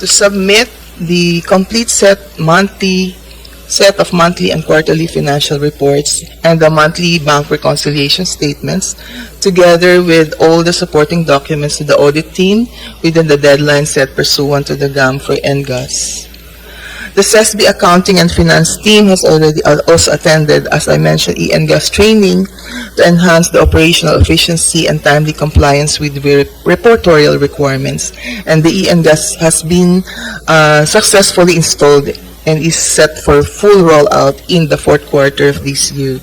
to submit the complete set monthly set of monthly and quarterly financial reports and the monthly bank reconciliation statements together with all the supporting documents to the audit team within the deadline set pursuant to the GAM for NGAS. The CESB accounting and finance team has already also attended, as I mentioned, ENGAS training to enhance the operational efficiency and timely compliance with re- reportorial requirements. And the ENGAS has been uh, successfully installed and is set for full rollout in the fourth quarter of this year.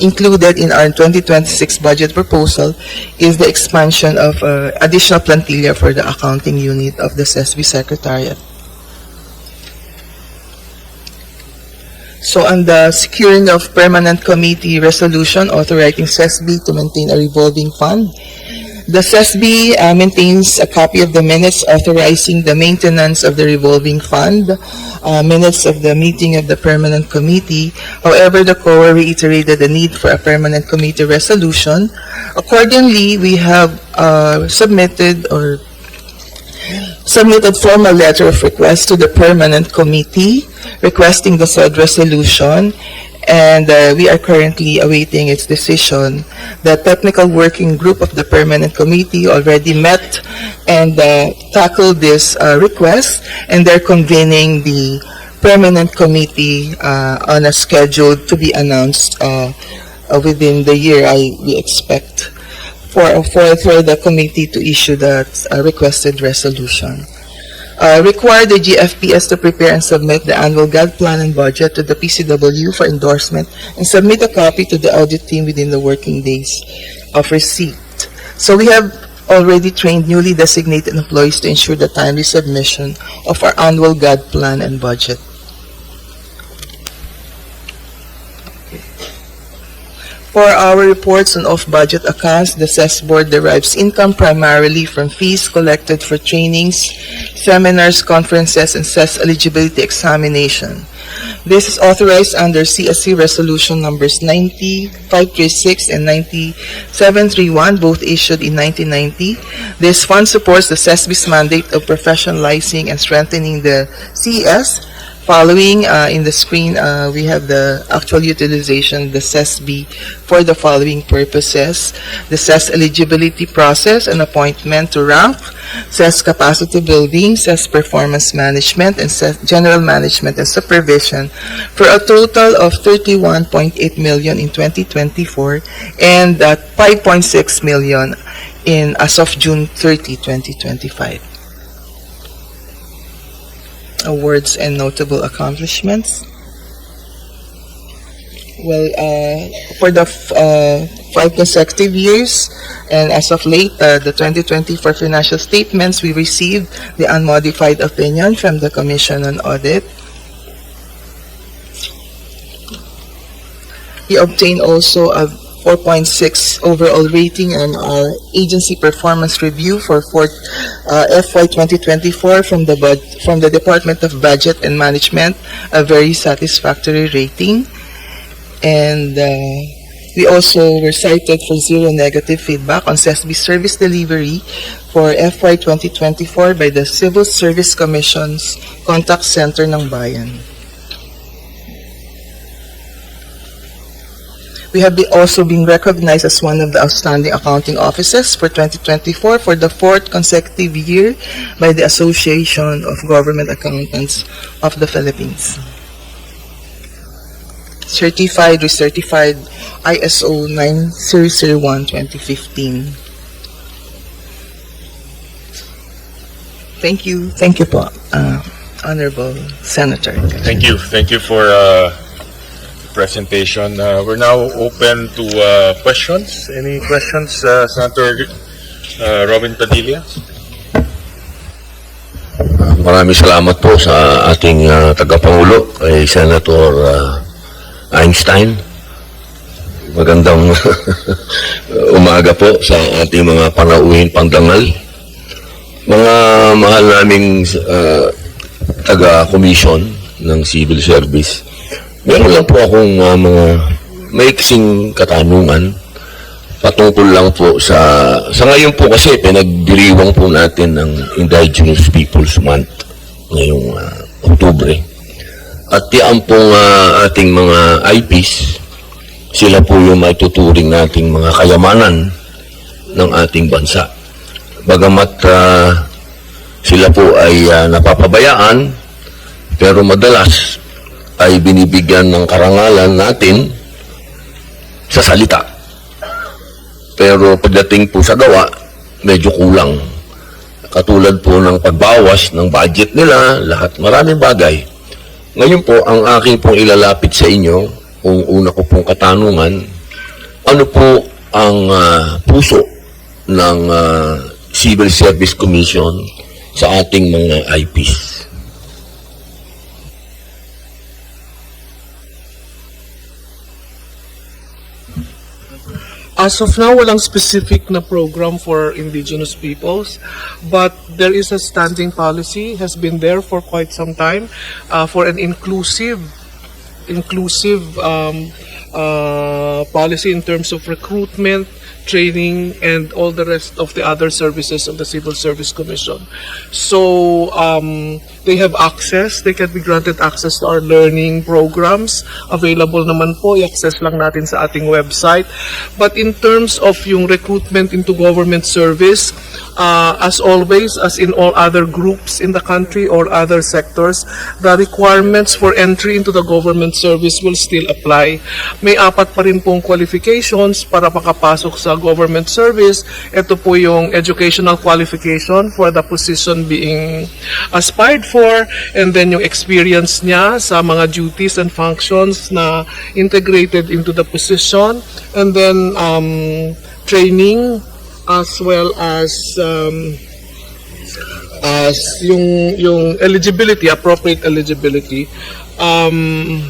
Included in our 2026 budget proposal is the expansion of uh, additional plantilla for the accounting unit of the CESB Secretariat. So on the securing of permanent committee resolution authorizing CESB to maintain a revolving fund, the CESB uh, maintains a copy of the minutes authorizing the maintenance of the revolving fund, uh, minutes of the meeting of the permanent committee. However, the COA reiterated the need for a permanent committee resolution. Accordingly, we have uh, submitted or submitted formal letter of request to the permanent committee requesting the said resolution, and uh, we are currently awaiting its decision. The technical working group of the permanent committee already met and uh, tackled this uh, request, and they're convening the permanent committee uh, on a schedule to be announced uh, uh, within the year, I, we expect, for, for, for the committee to issue that uh, requested resolution uh, require the GFPS to prepare and submit the annual GAD plan and budget to the PCW for endorsement and submit a copy to the audit team within the working days of receipt. So we have already trained newly designated employees to ensure the timely submission of our annual GAD plan and budget. For our reports on off-budget accounts, the CES Board derives income primarily from fees collected for trainings, seminars, conferences, and CES eligibility examination. This is authorized under CSC Resolution Numbers 90536 and 9731, both issued in 1990. This fund supports the CESB's mandate of professionalizing and strengthening the CES. Following, uh, in the screen, uh, we have the actual utilization, the CESB, for the following purposes. The CES eligibility process and appointment to rank, CES capacity building, CES performance management, and CES general management and supervision for a total of 31.8 million in 2024 and uh, 5.6 million in as of June 30, 2025. Awards and notable accomplishments. Well, uh, for the uh, five consecutive years, and as of late, uh, the 2024 financial statements, we received the unmodified opinion from the Commission on Audit. We obtained also a 4.6 overall rating and our agency performance review for fourth, uh, FY 2024 from the bud, from the Department of Budget and Management, a very satisfactory rating. And uh, we also were cited for zero negative feedback on CESB service delivery for FY 2024 by the Civil Service Commission's Contact Center ng Bayan. We have be- also been recognized as one of the outstanding accounting offices for 2024 for the fourth consecutive year by the Association of Government Accountants of the Philippines. Certified, recertified ISO 9001 2015. Thank you, thank you po, uh, Honorable Senator. Thank you. Thank you for uh, the presentation. Uh, We're now open to uh, questions. Any questions, uh, Senator uh, Robin Padilla? Maraming salamat po sa ating uh, tagapangulo, kay Senator uh, Einstein. Magandang umaga po sa ating mga panauhin pangdangal. Mga mahal naming uh, taga-commission ng civil service. Meron lang po akong uh, mga maiksing katanungan patungkol lang po sa sa ngayon po kasi pinagdiriwang po natin ng Indigenous Peoples Month. ngayong ah, Oktubre. At yan pong ah, ating mga IPs, sila po yung maituturing nating mga kayamanan ng ating bansa. Bagamat ah, sila po ay ah, napapabayaan, pero madalas ay binibigyan ng karangalan natin sa salita. Pero pagdating po sa gawa, medyo kulang. Katulad po ng pagbawas ng budget nila, lahat maraming bagay. Ngayon po, ang aking pong ilalapit sa inyo, kung una ko pong katanungan, ano po ang ah, puso ng ah, Civil Service Commission sa ating mga IPs? As of now, walang specific na program for indigenous peoples, but there is a standing policy, has been there for quite some time, uh, for an inclusive, inclusive um, uh, policy in terms of recruitment, training, and all the rest of the other services of the Civil Service Commission. So um, they have access, they can be granted access to our learning programs. Available naman po, i-access lang natin sa ating website. But in terms of yung recruitment into government service, uh, as always, as in all other groups in the country or other sectors, the requirements for entry into the government service will still apply. May apat pa rin pong qualifications para makapasok sa government service. Ito po yung educational qualification for the position being aspired for and then yung experience niya sa mga duties and functions na integrated into the position and then um, training as well as um, as yung yung eligibility appropriate eligibility um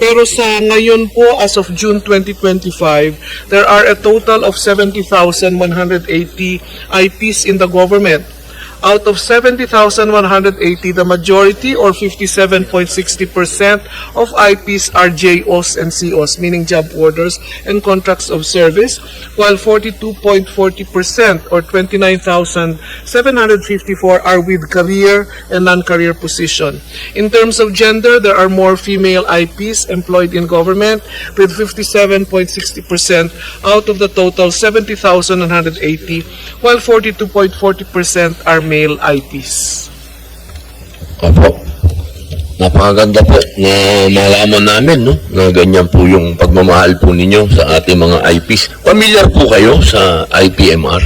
pero sa ngayon po, as of June 2025, there are a total of 70,180 IPs in the government. Out of 70,180, the majority or 57.60% of IPs are JOs and COs, meaning job orders and contracts of service, while 42.40% or 29,754 are with career and non-career position. In terms of gender, there are more female IPs employed in government with 57.60% out of the total 70,180, while 42.40% are male IPs. Opo. Napakaganda po na malaman namin, no? Na ganyan po yung pagmamahal po ninyo sa ating mga IPs. Familiar po kayo sa IPMR?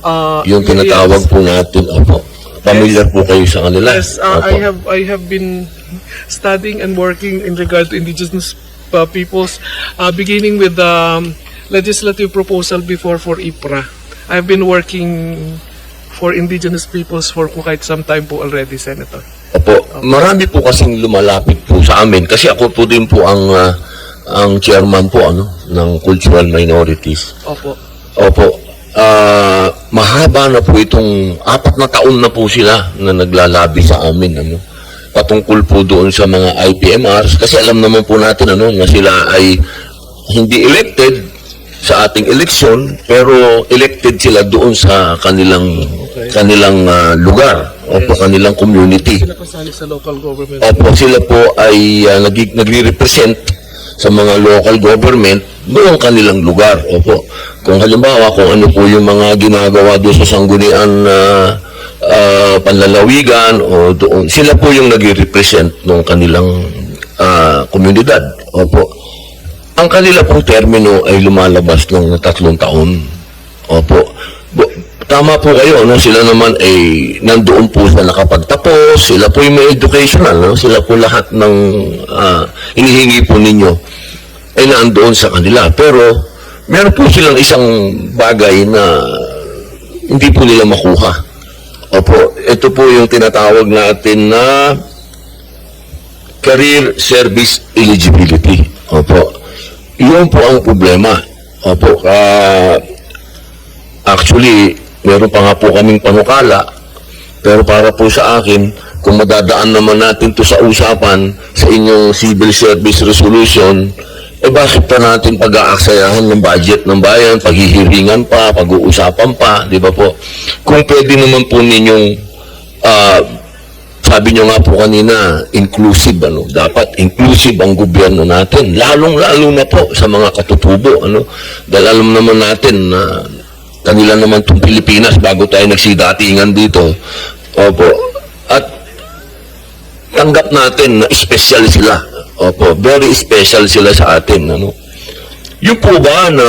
Uh, Yung tinatawag yes. po natin, opo. Familiar po kayo sa kanila? Yes, uh, Opo. I have I have been studying and working in regard to indigenous uh, peoples, uh, beginning with the um, legislative proposal before for IPRA. I've been working for indigenous peoples for quite some time po already, Senator. Opo, marami po kasing lumalapit po sa amin kasi ako po din po ang ah, ang chairman po ano ng cultural minorities. Opo. Opo. Ah, mahaba na po itong apat na taon na po sila na naglalabi sa amin ano. Patungkol po doon sa mga IPMRs kasi alam naman po natin ano na sila ay hindi elected sa ating eleksyon pero elected sila doon sa kanilang kanilang ah, lugar o po kanilang community. Sila kasali sa local government. Opo, sila po ay uh, nag- nagre-represent sa mga local government doon kanilang lugar. Opo. Kung halimbawa, kung ano po yung mga ginagawa doon sa sanggunian na ah, panlalawigan o doon, sila po yung nagre-represent ng kanilang ah, komunidad. Opo. Ang kanila pong termino ay lumalabas ng tatlong taon. Opo. Tama po kayo, no? sila naman ay nandoon po sa nakapagtapos, sila po yung may educational, no? sila po lahat ng ah, hinihingi po ninyo ay nandoon sa kanila. Pero meron po silang isang bagay na hindi po nila makuha. Opo, ito po yung tinatawag natin na career service eligibility. Opo. Yun po ang problema. Opo. ah, actually, meron pa nga po kaming panukala, pero para po sa akin, kung madadaan naman natin to sa usapan sa inyong civil service resolution, eh bakit pa natin pag-aaksayahan ng budget ng bayan, paghihiringan pa, pag-uusapan pa, di ba po? Kung pwede naman po ninyong ah, sabi nyo nga po kanina, inclusive, ano, dapat inclusive ang gobyerno natin, lalong-lalo na po sa mga katutubo, ano, dahil alam naman natin na kanila naman itong Pilipinas bago tayo nagsidatingan dito. Opo. At tanggap natin na special sila. Opo, very special sila sa atin, ano. Yung po ba na,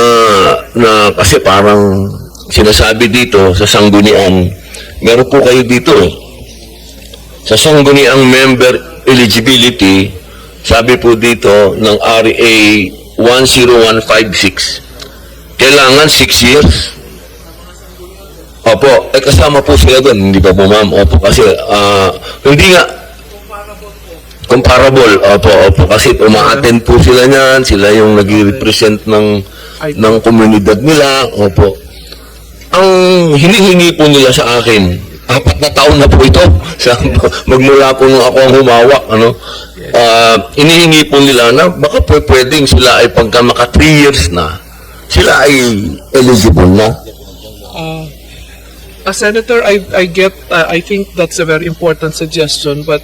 na kasi parang sinasabi dito sa sanggunian, meron po kayo dito eh. Sa sangguniang member eligibility, sabi po dito ng RA 10156, kailangan 6 years. Opo, eh kasama po sila doon, hindi ba po ma'am? Opo, kasi ah, hindi nga, comparable, opo, opo, kasi uma-attend po sila niyan, sila yung nag-represent ng, ng komunidad nila, opo. Ang hinihingi po nila sa akin, apat na taon na po ito, sa, magmula po nung ako ang humawak, ano, Ah, inihingi po nila na baka po pwedeng sila ay pagka maka 3 years na, sila ay eligible na. Uh, uh, Senator, I, I get, uh, I think that's a very important suggestion, but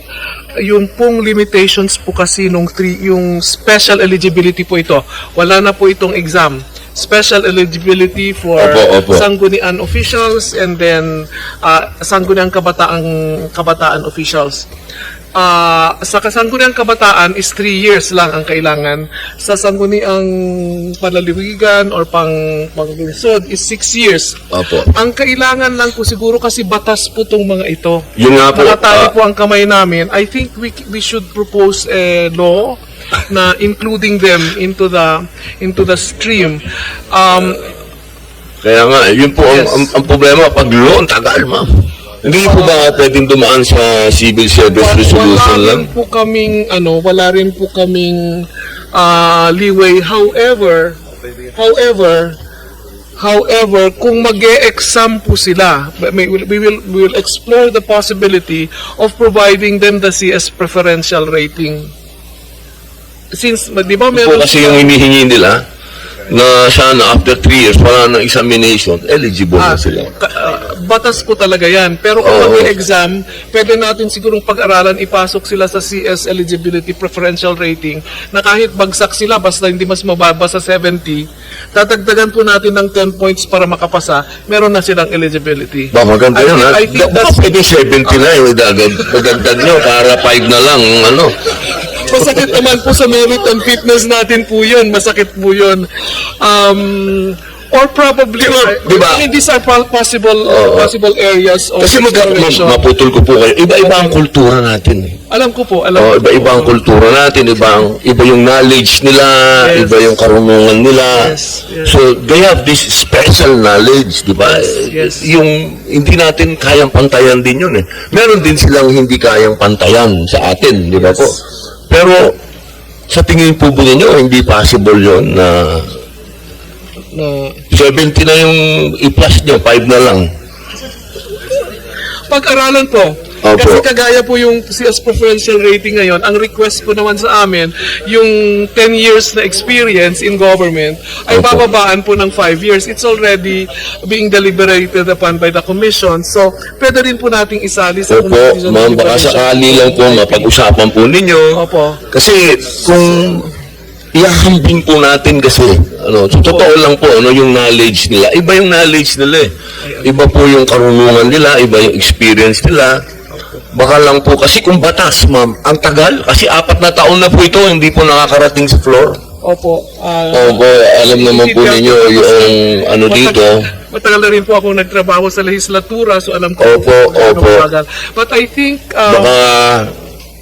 yung pong limitations po kasi nung three, yung special eligibility po ito, wala na po itong exam. Special eligibility for Opo, opo. sanggunian officials and then uh, sangguniang kabataang kabataan officials. Ah, sa kasangguniang kabataan is 3 years lang ang kailangan. Sa sangguniang panlaliwigan or pang panglungsod is 6 years. Opo. Ang kailangan lang po siguro kasi batas po tong mga ito. Yun nga po, Nakatali ah, po ang kamay namin. I think we we should propose a law na including them into the into the stream. Um, Kaya nga, yun po ang, Yes. ang, ang problema, pag law, ang tagal, ma'am. Hindi po ba pwedeng dumaan sa civil service Wa- resolution wala lang? rin po kaming ano, wala rin po kaming ah, leeway. However, however, however, kung mag-e-exam po sila, may- we we will we will explore the possibility of providing them the CS preferential rating. Since, di ba Po meron kasi yung hinihingi nila, na sana after 3 years, wala ng examination, eligible Ah, na sila. ka- ah, batas po talaga yan. Pero kung Oo. mag-exam, pwede natin sigurong pag-aralan, ipasok sila sa CS Eligibility Preferential Rating na kahit bagsak sila, basta hindi mas mababa sa 70, tatagdagan po natin ng 10 points para makapasa, meron na silang eligibility. Ba, maganda I yun, ha? I think that's- pwede 70 na yung dagdag, dagdag nyo para 5 na lang, ano. Masakit naman po sa merit and fitness natin po yun. Masakit po yun. Um, or probably, Di ba? I mean, these are po- possible Oo. possible areas of Kasi mag ma- maputol ko po kayo, iba-iba ang kultura natin. eh. Alam ko po, alam Oh, iba-iba ang kultura natin, iba, ang, iba yung knowledge nila, Yes. iba yung karunungan nila. Yes, yes. So, they have this special knowledge, di ba? yes. Yung hindi natin kayang pantayan din yun eh. Meron din silang hindi kayang pantayan sa atin, di ba po? Pero, sa tingin po ba ninyo, hindi possible yon na na 70 na yung i-plus nyo, 5 na lang. pag-aralan po. Opo. Kasi kagaya po yung CS preferential rating ngayon, ang request po naman sa amin, yung 10 years na experience in government ay Opo. bababaan po ng 5 years. It's already being deliberated upon by the commission. So, pwede rin po nating isali sa Opo, commission ma'am, baka sakali lang po mapag-usapan po ninyo. Opo. Kasi kung ihahambing po natin kasi, ano, so, totoo lang po, ano, yung knowledge nila. Iba yung knowledge nila eh. Iba po yung karunungan nila, iba yung experience nila. Baka lang po, kasi kung batas, ma'am, ang tagal, kasi apat na taon na po ito, hindi po nakakarating sa floor. Opo. ah, Opo, alam naman po ninyo yung ano dito. Matagal, na rin po ako nagtrabaho sa legislatura, so alam ko Opo, gaano opo. kabagal. But I think uh, Baka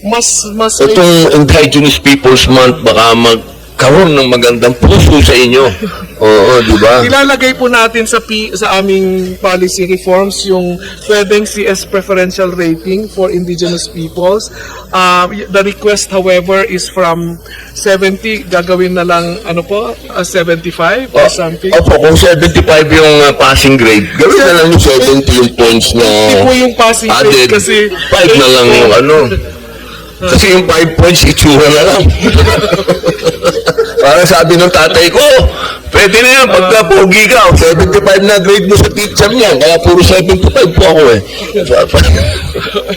mas mas itong Indigenous Peoples Month, baka magkaroon ng magandang puso sa inyo. Oo, di ba? Ilalagay po natin sa P, sa aming policy reforms yung pwedeng CS preferential rating for indigenous peoples. Uh, the request however is from 70 gagawin na lang ano po uh, 75 or something. Opo, kung 75 yung uh, passing grade, gawin na lang yung 70 yung points na Hindi po yung passing grade added. kasi 5 na lang yung ano. Kasi yung 5 points, itsura na lang. Parang sabi ng tatay ko, Pwede na yan, pagka pogi ka, 75 na grade mo sa teacher niyan, kaya puro 75 po ako eh.